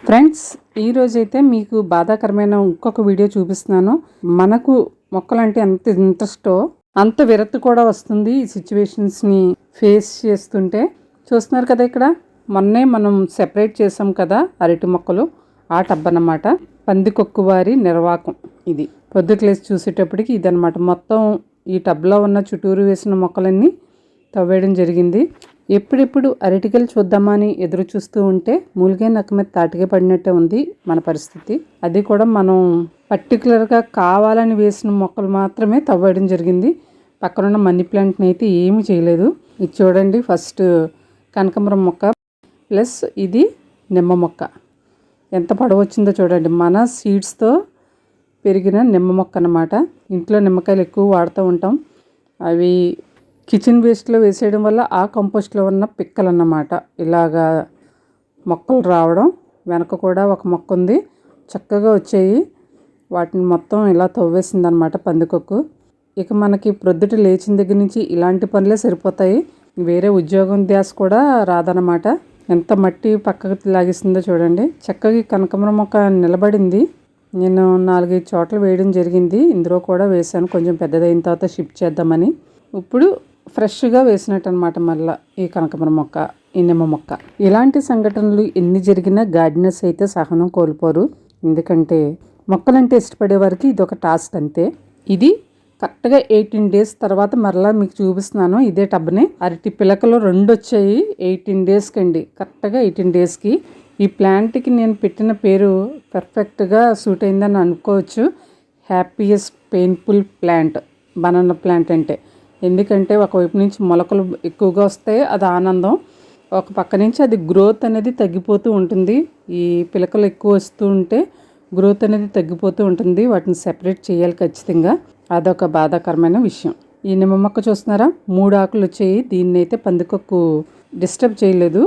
Friends ఈరోజైతే మీకు బాధాకరమైన ఇంకొక వీడియో చూపిస్తున్నాను. మనకు మొక్కలంటే ఎంత ఇంట్రెస్టో అంత విరక్తి కూడా వస్తుంది ఈ సిచ్యువేషన్స్ని ఫేస్ చేస్తుంటే. చూస్తున్నారు కదా ఇక్కడ? మొన్నే మనం సెపరేట్ చేసాం కదా అరటి మొక్కలు ఆ టబ్ అన్నమాట పందికొక్కు వారి నిర్వాకం ఇది. పొద్దుకలేసి చూసేటప్పటికి ఇదనమాట మొత్తం ఈ టబ్లో ఉన్న చుట్టూరు వేసిన మొక్కలన్నీ తవ్వేయడం జరిగింది. ఎప్పుడెప్పుడు అరటికలు చూద్దామని ఎదురు చూస్తూ ఉంటే మూలిగే నక్క మీద తాటిగా పడినట్టే ఉంది మన పరిస్థితి. అది కూడా మనం పర్టికులర్గా కావాలని వేసిన మొక్కలు మాత్రమే తవ్వేయడం జరిగింది. పక్కనున్న మనీ ప్లాంట్ని అయితే ఏమీ చేయలేదు. ఇది చూడండి ఫస్ట్ కనకమరం మొక్క ప్లస్ ఇది నిమ్మ మొక్క. ఎంత పొడవచ్చిందో చూడండి. మన సీడ్స్తో పెరిగిన నిమ్మ మొక్క అన్నమాట. ఇంట్లో నిమ్మకాయలు ఎక్కువ వాడుతూ ఉంటాం. అవి కిచెన్ వేస్ట్లో వేసేయడం వల్ల ఆ కంపోస్ట్లో ఉన్న పిక్కలు అన్నమాట ఇలాగా మొక్కలు రావడం వెనక కూడా ఒక మొక్క ఉంది. చక్కగా వచ్చాయి. వాటిని మొత్తం ఇలా తవ్వేసింది అనమాట పందికొక్కు. ఇక మనకి ప్రొద్దుట లేచిన దగ్గర నుంచి ఇలాంటి పనులే సరిపోతాయి. వేరే ఉద్యోగం ధ్యాస కూడా రాదనమాట ఎంత మట్టి పక్కకు లాగిస్తుందో చూడండి. చక్కగా కనకమర మొక్క నిలబడింది. నేను నాలుగైదు చోట్ల వేయడం జరిగింది. ఇందులో కూడా వేసాను కొంచెం పెద్దదైన తర్వాత షిఫ్ట్ చేద్దామని. ఇప్పుడు ఫ్రెష్గా వేసినట్టు అనమాట మళ్ళీ ఈ కనకమర మొక్క ఈ నిమ్మ మొక్క. ఇలాంటి సంఘటనలు ఎన్ని జరిగినా గార్డెనర్స్ అయితే సహనం కోల్పోరు. ఎందుకంటే మొక్కలంటే ఇష్టపడే వారికి ఇది ఒక టాస్క్ అంతే. ఇది కరెక్ట్గా ఎయిటీన్ డేస్ తర్వాత మరలా మీకు చూపిస్తున్నాను. ఇదే టబ్ని. అరటి పిలకలు రెండు వచ్చాయి ఎయిటీన్ డేస్కి అండి కరెక్ట్గా ఎయిటీన్ డేస్కి. ఈ ప్లాంట్కి నేను పెట్టిన పేరు పర్ఫెక్ట్గా సూట్ అయిందని అనుకోవచ్చు. Happiest painful plant banana plant అంటే. ఎందుకంటే ఒకవైపు నుంచి మొలకలు ఎక్కువగా వస్తాయి అది ఆనందం ఒక పక్క నుంచి అది గ్రోత్ అనేది తగ్గిపోతూ ఉంటుంది. ఈ పిలకలు ఎక్కువ వస్తూ ఉంటే గ్రోత్ అనేది తగ్గిపోతూ ఉంటుంది. వాటిని సెపరేట్ చేయాలి ఖచ్చితంగా. అదొక బాధాకరమైన విషయం. ఈ నిమ్మ మొక్క చూస్తున్నారా? మూడు ఆకులు వచ్చాయి. దీన్ని అయితే పందికొక్కు డిస్టర్బ్ చేయలేదు.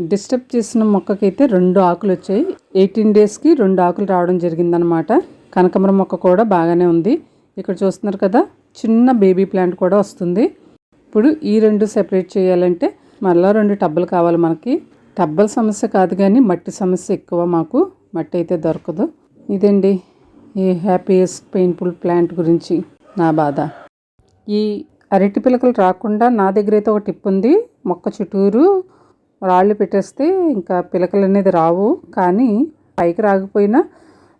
డిస్టర్బ్ చేసిన మొక్కకైతే రెండు ఆకులు వచ్చాయి. ఎయిటీన్ డేస్కి రెండు ఆకులు రావడం జరిగిందనమాట. కనకమర మొక్క కూడా బాగానే ఉంది. ఇక్కడ చూస్తున్నారు కదా చిన్న బేబీ ప్లాంట్ కూడా వస్తుంది. ఇప్పుడు ఈ రెండు సెపరేట్ చేయాలంటే మళ్ళీ రెండు టబ్బలు కావాలి మనకి. టబ్బల సమస్య కాదు కానీ మట్టి సమస్య ఎక్కువ మాకు. మట్టి అయితే దొరకదు. ఇదండి ఈ హ్యాపీయెస్ట్ పెయిన్ఫుల్ ప్లాంట్ గురించి నా బాధ. ఈ అరటి పిలకలు రాకుండా నా దగ్గర అయితే ఒక టిప్ ఉంది. మొక్క చుట్టూరు రాళ్ళు పెట్టేస్తే ఇంకా పిలకలు అనేది రావు. కానీ పైకి రాకపోయినా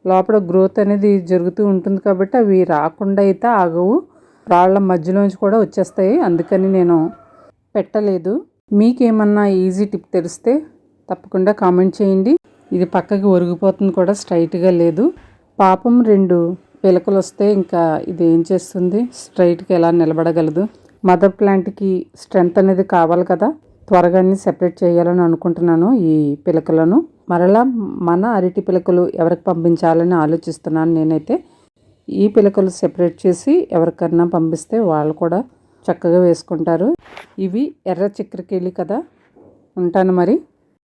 లోపల గ్రోత్ అనేది జరుగుతూ ఉంటుంది కాబట్టి అవి రాకుండా అయితే ఆగవు. రాళ్ళ మధ్యలోంచి కూడా వచ్చేస్తాయి. అందుకని నేను పెట్టలేదు. మీకేమన్నా ఈజీ టిప్ తెలిస్తే తప్పకుండా కామెంట్ చేయండి. ఇది పక్కకి ఒరిగిపోతుంది కూడా స్ట్రైట్గా లేదు. పాపం రెండు పిలకలు వస్తే ఇంకా ఇది ఏం చేస్తుంది? స్ట్రైట్గా ఎలా నిలబడగలదు? మదర్ ప్లాంట్కి స్ట్రెంగ్త్ అనేది కావాలి కదా. త్వరగానే సెపరేట్ చేయాలని అనుకుంటున్నాను ఈ పిలకలను. మరలా మన అరటి పిలకలు ఎవరికి పంపించాలని ఆలోచిస్తున్నాను నేనైతే. ఈ పిలకలు సెపరేట్ చేసి ఎవరికన్నా పంపిస్తే వాళ్ళు కూడా చక్కగా వేసుకుంటారు. ఇవి ఎర్ర చక్కెరకేళి కదా? ఉంటాను మరి.